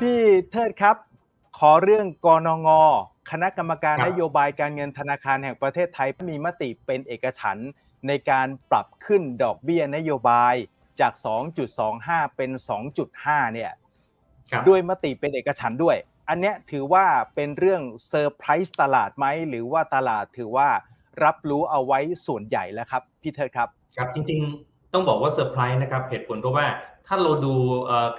พี่เทิดครับ ขอเรื่องกนง คณะกรรมการครับนโยบายการเงินธนาคารแห่งประเทศไทยมีมติเป็นเอกฉันท์ในการปรับขึ้นดอกเบี้ยนโยบายจาก 2.25 เป็น 2.5 เนี่ยครับด้วยมติเป็นเอกฉันท์ด้วย อันเนี้ยถือว่าเป็นเรื่องเซอร์ไพรส์ตลาดไหมหรือว่าตลาดถือว่ารับรู้เอาไว้ส่วนใหญ่แล้วครับพี่เทิดครับ ครับจริงๆ ต้องบอกว่าเซอร์ไพรส์นะครับเหตุผลเพราะว่าถ้าเราดู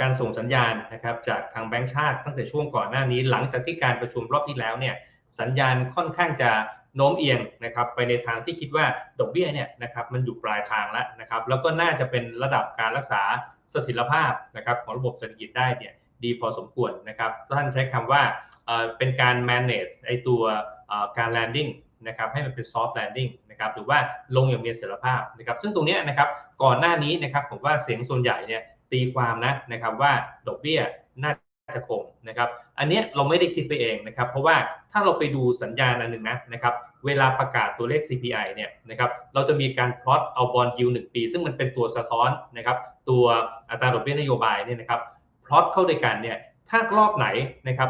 การส่งสัญญาณนะครับจากทางแบงก์ชาติตั้งแต่ช่วงก่อนหน้านี้ หลังจากที่การประชุมรอบที่แล้วเนี่ยสัญญาณค่อนข้างจะโน้มเอียงนะครับไปในทางที่คิดว่าดอกเบี้ยเนี่ยนะครับมันอยู่ปลายทางแล้วนะครับแล้วก็น่าจะเป็นระดับการรักษาเสถียรภาพนะครับของระบบเศรษฐกิจได้เนี่ยดีพอสมควรนะครับท่านใช้คำว่าเป็นการ manage ไอตัวการ landing นะครับให้มันเป็น soft landing นะครับหรือว่าลงอย่างมีเสถียรภาพนะครับซึ่งตรงนี้นะครับก่อนหน้านี้นะครับผมว่าเสียงส่วนใหญ่เนี่ยตีความนะนะครับว่าดอกเบี้ยน่าจะคงนะครับอันนี้เราไม่ได้คิดไปเองนะครับเพราะว่าถ้าเราไปดูสัญญาณอันหนึ่งนะนะครับเวลาประกาศตัวเลข CPI เนี่ยนะครับเราจะมีการพลอตเอาบอลยูหนึ่งปี ซึ่งมันเป็นตัวสะท้อนนะครับตัวอัตราดอกเบี้ยนโยบายเนี่ยนะครับพลอตเข้าด้วยกันเนี่ยถ้ารอบไหนนะครับ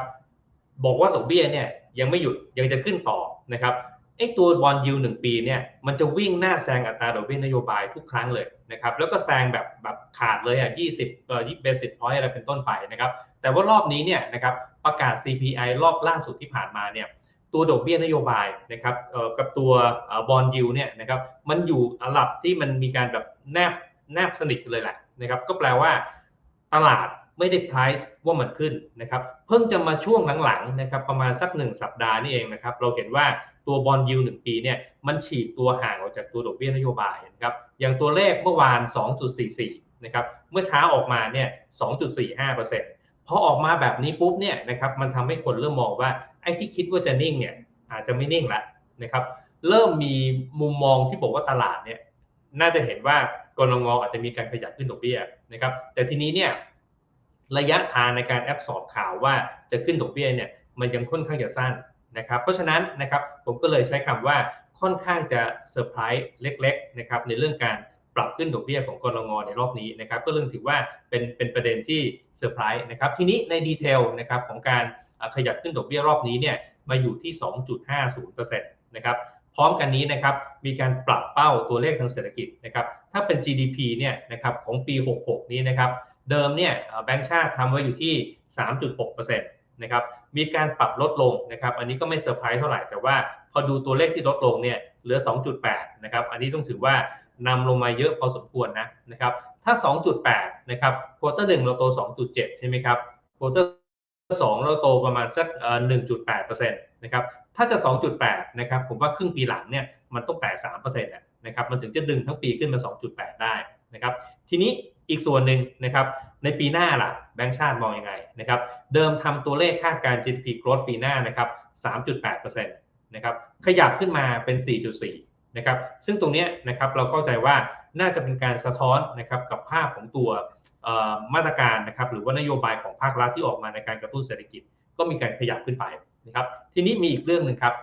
บอกว่าดอกเบี้ยเนี่ยยังไม่หยุดยังจะขึ้นต่อนะครับ ไอ้ตัวบอลยูหนึ่งปีเนี่ยมันจะวิ่งหน้าแซงอัตราดอกเบี้ยนโยบายทุกครั้งเลยนะครับแล้วก็แซงแบบแบบขาดเลยอะ20เอ่อ20 basis point อะไรเป็นต้นไปนะครับแต่ว่ารอบนี้เนี่ยนะครับประกาศ CPI รอบล่าสุดที่ผ่านมาเนี่ยตัวดอกเบี้ยนโยบายนะครับเอ่อกับตัวบอลยูเนี่ยนะครับมันอยู่ระดับที่มันมีการแบบแนบแนบสนิทเลยแหละนะครับก็แปลว่าตลาด ไม่ได้ price ว่ามันขึ้นนะครับ เพิ่งจะมาช่วงหลังๆนะครับประมาณสักหนึ่งสัปดาห์นี่เองนะครับ เราเห็นว่าตัวบอลยูหนึ่งปีเนี่ยมันฉีกตัวห่างออกจากตัวดอกเบี้ยนโยบายนะครับ อย่างตัวเลขเมื่อวาน 2.44 นะครับ เมื่อเช้าออกมาเนี่ย 2.45%พอออกมาแบบนี้ปุ๊บเนี่ยนะครับ มันทำให้คนเริ่มมองว่าไอ้ที่คิดว่าจะนิ่งเนี่ยอาจจะไม่นิ่งละนะครับ เริ่มมีมุมมองที่บอกว่าตลาดเนี่ยน่าจะเห็นว่ากรงอาจจะมีการขยับขึ้นดอกเบี้ยนะครับ แต่ทีนี้เนี่ย ระยะทางในการแอบสอบข่าวว่าจะขึ้นดอกเบี้ยเนี่ยมันยังค่อนข้างจะสั้นนะครับ เพราะฉะนั้นนะครับผมก็เลยใช้คำว่าค่อนข้างจะเซอร์ไพรส์เล็กๆนะครับในเรื่องการปรับขึ้นดอกเบี้ยของกรงในรอบนี้นะครับ ก็เรื่องถือว่าเป็นเป็นประเด็นที่เซอร์ไพรส์นะครับ ทีนี้ในดีเทลนะครับของการขยับขึ้นดอกเบี้ยรอบนี้เนี่ยมาอยู่ที่ 2.50%นะครับพร้อมกันนี้นะครับมีการปรับเป้าตัวเลขทางเศรษฐกิจนะครับถ้าเป็น GDP เนี่ยนะครับของปี 66 นี้นะครับ เดิมเนี่ยแบงก์ชาติทำไว้อยู่ที่ 3.6%นะครับมีการปรับลดลงนะครับอันนี้ก็ไม่เซอร์ไพรส์เท่าไหร่ แต่ว่าพอดูตัวเลขที่ลดลงเนี่ยเหลือ 2.8นะครับอันนี้ต้องถือว่านำลงมาเยอะพอสมควรนะนะครับถ้า 2.8นะครับควอเตอร์หนึ่งเราโต 2.7 ใช่ไหมครับควอเตอร์สองเราโตประมาณสักเอ่อ1.8%นะครับถ้าจะ 2.8นะครับผมว่าครึ่งปีหลังเนี่ยมันต้องแตะ3%นะครับมันถึงจะดึงทั้งปีขึ้นมา 2.8 ได้นะครับทีนี้ อีกส่วนหนึ่งนะครับในปีหน้าล่ะแบงก์ชาติมองยังไงนะครับเดิมทำตัวเลขคาดการ GDP growth ปีหน้านะครับ 3.8%นะครับขยับขึ้นมาเป็น 4.4 นะครับซึ่งตรงนี้นะครับเราเข้าใจว่าน่าจะเป็นการสะท้อนนะครับกับภาพของตัวมาตรการนะครับหรือว่านโยบายของภาครัฐที่ออกมาในการกระตุ้นเศรษฐกิจ ก็มีการขยับขึ้นไปนะครับทีนี้มีอีกเรื่องหนึ่งครับ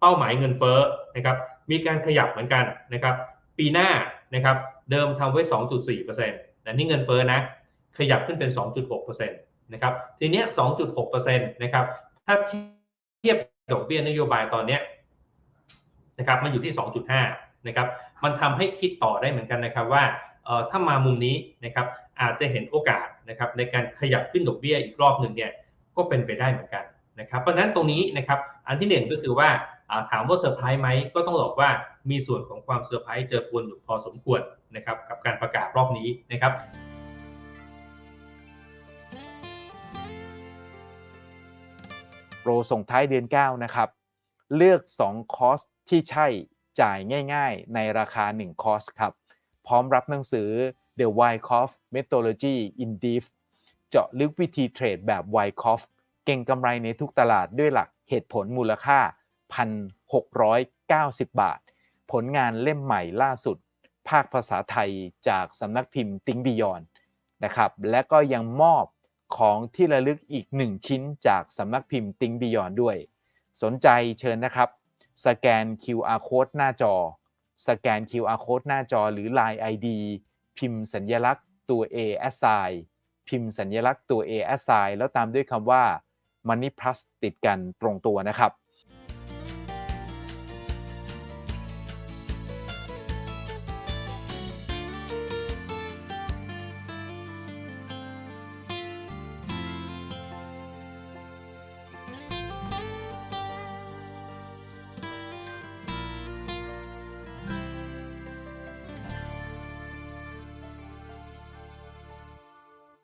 เป้าหมายเงินเฟ้อนะครับมีการขยับเหมือนกันนะครับปีหน้านะครับเดิมทำไว้ 2.4% แต่นี่เงินเฟ้อนะ ขยับขึ้นเป็น 2.6%นะครับ ทีเนี้ย 2.6%นะครับ ถ้าเทียบดอกเบี้ยนโยบายตอนเนี้ยนะครับ มันอยู่ที่ 2.5 นะครับ มันทำให้คิดต่อได้เหมือนกันนะครับว่าเอ่อถ้ามามุมนี้นะครับ อาจจะเห็นโอกาสนะครับในการขยับขึ้นดอกเบี้ยอีกรอบหนึ่งเนี่ย ก็เป็นไปได้เหมือนกันนะครับ เพราะฉะนั้นตรงนี้นะครับ อันที่หนึ่งก็คือว่า ถามว่าเซอร์ไพรส์ไหมก็ต้องบอกว่ามีส่วนของความเซอร์ไพรส์เจอปนอยู่พอสมควรนะครับกับการประกาศรอบนี้นะครับโปรส่งท้ายเดือน 9 นะครับ เลือก 2 คอร์สที่ใช่จ่ายง่ายๆ ในราคา 1 คอร์สครับ พร้อมรับหนังสือ The Wyckoff Methodology in Deep เจาะลึกวิธีเทรดแบบ Wyckoff เก่งกำไรในทุกตลาดด้วยหลักเหตุผลมูลค่า 1,690 บาท ผลงานเล่มใหม่ล่าสุด ภาคภาษาไทยจากสำนักพิมพ์ติงบิยอนนะครับและก็ยังมอบของที่ระลึกอีก 1 ชิ้นจากสำนักพิมพ์ติงบิยอนด้วย สนใจเชิญนะครับ สแกน QR code หน้าจอ สแกน QR code หน้าจอหรือ Line ID พิมพ์สัญญลักษณ์ตัว A assign พิมพ์สัญลักษณ์ตัว A a s i g n แล้วตามด้วยคำว่า Money Plus ติดกันตรงตัวนะครับ